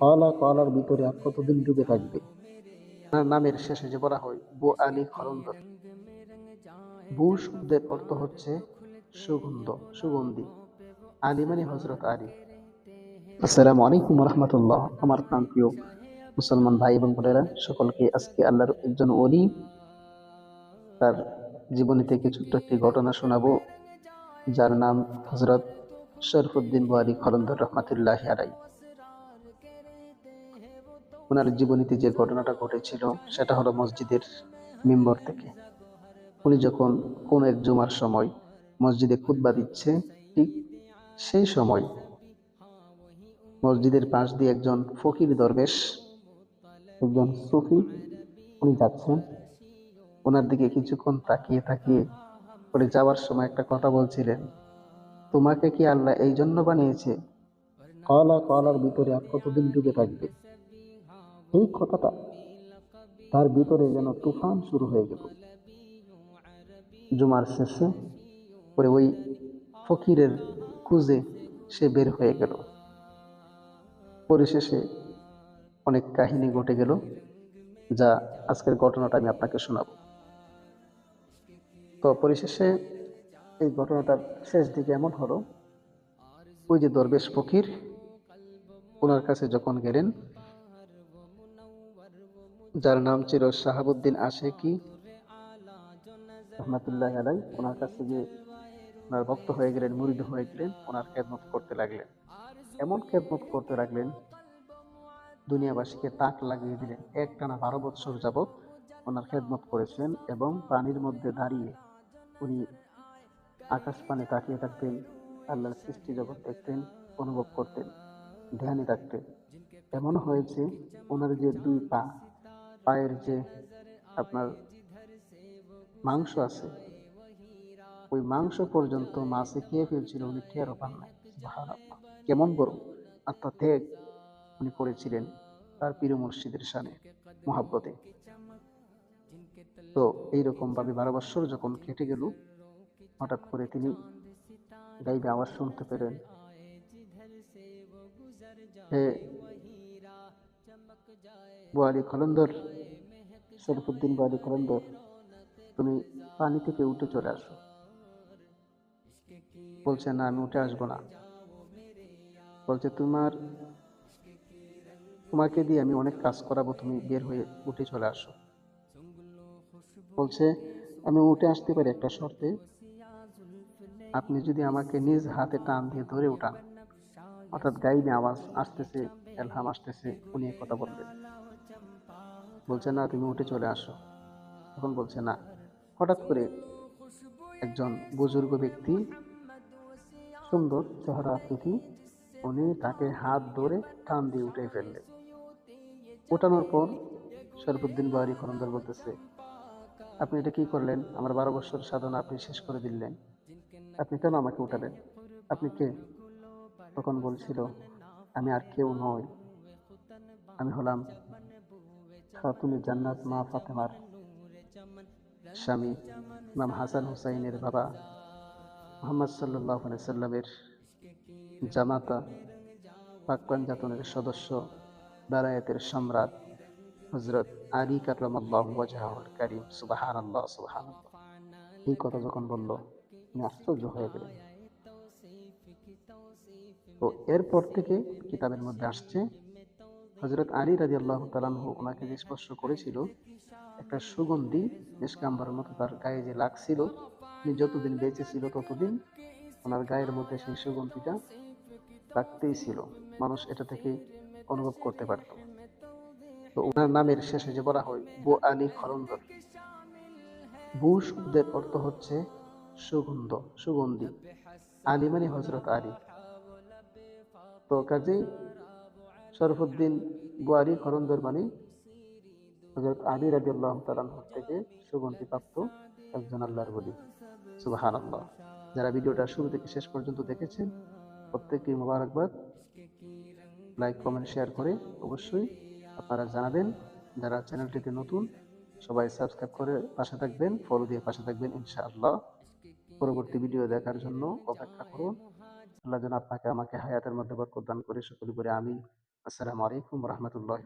কলা, কলার ভিতরে আর কতদিন ডুবে থাকবে? নামের শেষে যে বলা হয়, বো আলী খরন্দর বু শব্দের অর্থ হচ্ছে সুগন্ধ, সুগন্ধি। আলী মানে হজরত আলী। আসসালামু আলাইকুম রহমতুল্লাহ। আমার প্রান্তীয় মুসলমান ভাই এবং বোনেরা, সকলকে আজকে আল্লাহর একজন অলি তার জীবনী থেকে ছোট্ট একটি ঘটনা শোনাবো, যার নাম হজরত শরফুদ্দিন বুয়ারি খলন্দর রহমাতুল্লাহ আলাই ওনার জীবনীতে যে ঘটনাটা ঘটেছিল, সেটা হলো মসজিদের মেম্বর থেকে। উনি যখন কোন এক জুমার সময় মসজিদে খুতবা দিচ্ছে, ঠিক সেই সময় মসজিদের পাশ দিয়ে একজন ফকির দরবেশ, একজন সুফি উনি যাচ্ছেন। ওনার দিকে কিছুক্ষণ তাকিয়ে তাকিয়ে করে যাওয়ার সময় একটা কথা বলছিলেন, তোমাকে কি আল্লাহ এই জন্য বানিয়েছে? কলা কলার ভিতরে আর কতদিন ডুবে থাকবে? এই কথাটা তার ভিতরে যেন তুফান শুরু হয়ে গেল। জুমার শেষে পরে ওই ফকিরের খুঁজে সে বের হয়ে গেল। পরিশেষে অনেক কাহিনী ঘটে গেল, যা আজকের ঘটনাটা আমি আপনাকে শোনাবো। তো পরিশেষে এই ঘটনাটার শেষ দিকে এমন হলো, ওই যে দরবেশ ফকির, ওনার কাছে যখন গেলেন যার নাম ছিল শাহাবুদ্দিন আশেকি, রহমাতুল্লাহ আলাই, ওনার কাছে গিয়ে ওনার ভক্ত হয়ে গেলেন, মুরিদ হয়ে গেলেন, ওনার খেদমত করতে লাগলেন। এমন খেদমত করতে লাগলেন, দুনিয়াবাসীকে তাক লাগিয়ে দিলেন। এক টানা বারো বৎসর যাবৎ ওনার খেদমত করেছেন এবং পানির মধ্যে দাঁড়িয়ে উনি আকাশ পানে তাকিয়ে থাকতেন, আল্লাহর সৃষ্টি জগৎ দেখতেন, অনুভব করতেন, ধ্যানে থাকতেন। এমন হয়েছে, ওনার যে দুই পা পায়ের যে আপনার মাংস আছে, ওই মাংস পর্যন্ত মাছে খেয়ে ফেলছিল উনি টেরও পান নাই। কেমন বড় আত্মা ত্যাগ উনি করেছিলেন তার প্রিয় মুর্শিদের সানে মহাব্বতে। তো এইরকম ভাবে বারো বৎসর যখন কেটে গেল, হঠাৎ করে তিনি গাইবে আওয়াজ শুনতে পেলেন। বোয়ালি খলন্দর, শরফুদ্দিন বোয়ালি খলন্দর, তুমি পানি থেকে উঠে চলে আসো। বলছে, না, আমি উঠে আসব না। বলছে, তোমার, তোমাকে দিয়ে আমি অনেক কাজ করাবো, তুমি বের হয়ে উঠে চলে আসো। বলছে, আমি উঠে আসতে পারি একটা শর্তে। আপনি যদি আমাকে নিজ হাতে টান দিয়ে ধরে উঠান অর্থাৎ গাইবে আওয়াজ আসতেছে, এলহাম আসতেছে, উনি কথা বললেন বলছে, না, তুমি উঠে চলে আসো। তখন বলছে, না। হঠাৎ করে একজন বুজুর্গ ব্যক্তি, সুন্দর চেহারা আকৃতি উনি তাকে হাত ধরে টান দিয়ে উঠে ফেললেন। ওঠানোর পর শরফুদ্দিন বাহারি খরন্দর বলতেছে, আপনি এটা কি করলেন? আমার বারো বছর সাধনা আপনি শেষ করে দিলেন। আপনি কেন আমাকে উঠালেন? আপনি কে? তখন বলছিল, আমি আর কেউ নই। আমি হলাম খাতুনে জান্নাত মা ফাতেমার স্বামী, ইমাম হাসান হুসাইনের বাবা। মোহাম্মদ সাল্লাহ সাল্লামের জামাতা পাক পাঞ্জাতনের সদস্য বেলায়েতের সম্রাট হজরত আলী কারলামাল্লাহ ওয়াজাহুল করিম। সুবাহান আল্লাহ এই কথা যখন বলল, আমি আশ্চর্য হয়ে গেলেন তো এরপর থেকে কিতাবের মধ্যে আসছে হজরত আলী রাজি আল্লাহ তালানহু ওনাকে যে স্পর্শ করেছিল, একটা সুগন্ধি নিষ্কাম্বার মতো তার গায়ে যে লাগছিল উনি যতদিন বেঁচে ছিল ততদিন ওনার গায়ের মধ্যে সেই সুগন্ধিটা লাগতেই ছিল। মানুষ এটা থেকে অনুভব করতে পারত। তো ওনার নামের শেষে যে বলা হয় বু আলী খরন্দর বু শব্দের অর্থ হচ্ছে সুগন্ধ, সুগন্ধি। আলী মানে হজরত আলী। তো কাজেই শরফুদ্দিন বুয়ারি খরন্দর মানে হজরত আলী রাজি আল্লাহ তালানহর থেকে সুগন্ধি প্রাপ্ত একজন আল্লাহর বলি সুবাহান আল্লাহ যারা ভিডিওটা শুরু থেকে শেষ পর্যন্ত দেখেছেন, প্রত্যেককে মোবারকবাদ। লাইক, কমেন্ট, শেয়ার করে অবশ্যই আপনারা জানাবেন। যারা চ্যানেলটিতে নতুন, সবাই সাবস্ক্রাইব করে পাশে থাকবেন, ফলো দিয়ে পাশে থাকবেন ইনশাআল্লাহ। পরবর্তী ভিডিও দেখার জন্য অপেক্ষা করুন। আল্লাহ যেন আপনাকে, আমাকে হায়াতের মধ্যে বরকত দান করে, সকলে করে আমি আসসালামু আলাইকুম রহমতুল্লাহ